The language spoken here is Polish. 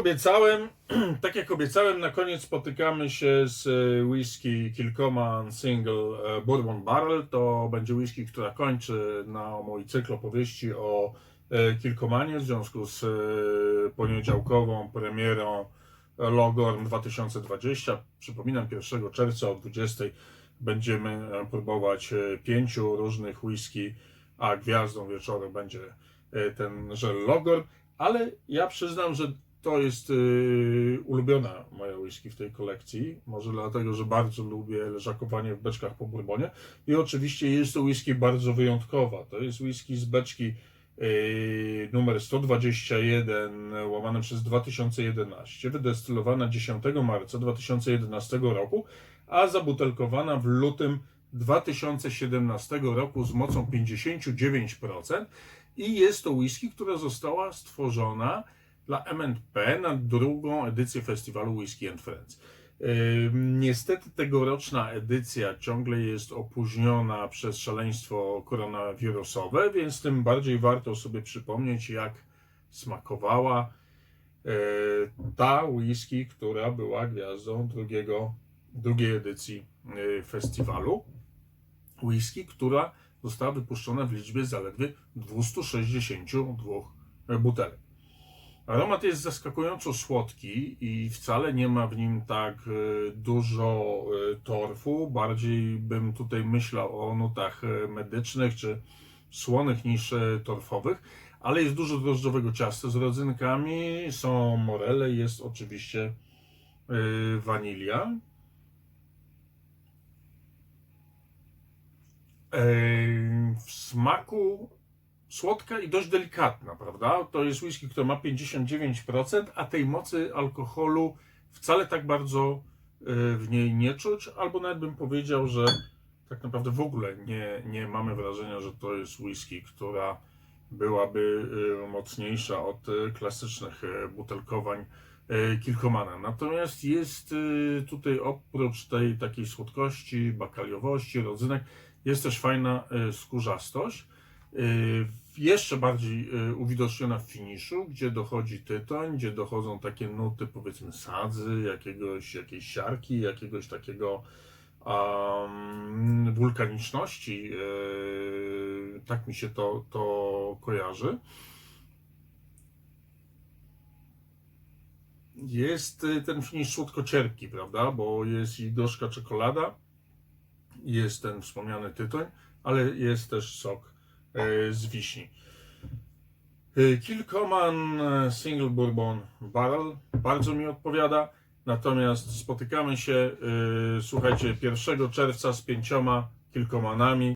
Obiecałem, tak jak obiecałem, na koniec spotykamy się z e, whisky Kilcoman Single e, Bourbon Barrel. To będzie whisky, która kończy na mój cykl opowieści o e, Kilcomanie w związku z poniedziałkową premierą Logorn 2020. Przypominam, 1 czerwca o 20 będziemy próbować pięciu różnych whisky, a gwiazdą wieczoru będzie ten żel Logorn. Ale ja przyznam, że to jest yy, ulubiona moja whisky w tej kolekcji. Może dlatego, że bardzo lubię leżakowanie w beczkach po bourbonie. I oczywiście jest to whisky bardzo wyjątkowa. To jest whisky z beczki yy, numer 121 łamane przez 2011, wydestylowana 10 marca 2011 roku, a zabutelkowana w lutym 2017 roku z mocą 59%. I jest to whisky, która została stworzona dla M&P na drugą edycję festiwalu Whisky and Friends. Niestety tegoroczna edycja ciągle jest opóźniona przez szaleństwo koronawirusowe, więc tym bardziej warto sobie przypomnieć, jak smakowała e, ta whisky, która była gwiazdą drugiego, drugiej edycji e, festiwalu. Whisky, która została wypuszczona w liczbie zaledwie 262 butelek. Aromat jest zaskakująco słodki i wcale nie ma w nim tak e, dużo e, torfu. Bardziej bym tutaj myślał o nutach e, medycznych czy słonych niż torfowych, ale jest dużo drożdżowego ciasta z rodzynkami, są morele, jest oczywiście wanilia. W smaku słodka i dość delikatna, prawda? To jest whisky, która ma 59%, a tej mocy alkoholu wcale tak bardzo e, w niej nie czuć, albo nawet bym powiedział, że tak naprawdę w ogóle nie, nie mamy wrażenia, że to jest whisky, która byłaby e, mocniejsza od e, klasycznych butelkowań Kilkomana. Natomiast jest tutaj oprócz tej takiej słodkości, bakaliowości, rodzynek, jest też fajna skórzastość. Y, jeszcze bardziej y, uwidoczniona w finiszu, gdzie dochodzi tytoń, gdzie dochodzą takie nuty powiedzmy sadzy, jakiegoś, jakiejś siarki, jakiegoś takiego um, wulkaniczności. y, tak mi się to, to kojarzy. Jest ten finisz słodko-cierpki, prawda? Bo jest i gorzka czekolada, jest ten wspomniany tytoń, ale jest też sok z wiśni. E, Kilkoman e, Single Bourbon Barrel bardzo mi odpowiada. Natomiast spotykamy się, e, słuchajcie, 1 czerwca z pięcioma kilkomanami.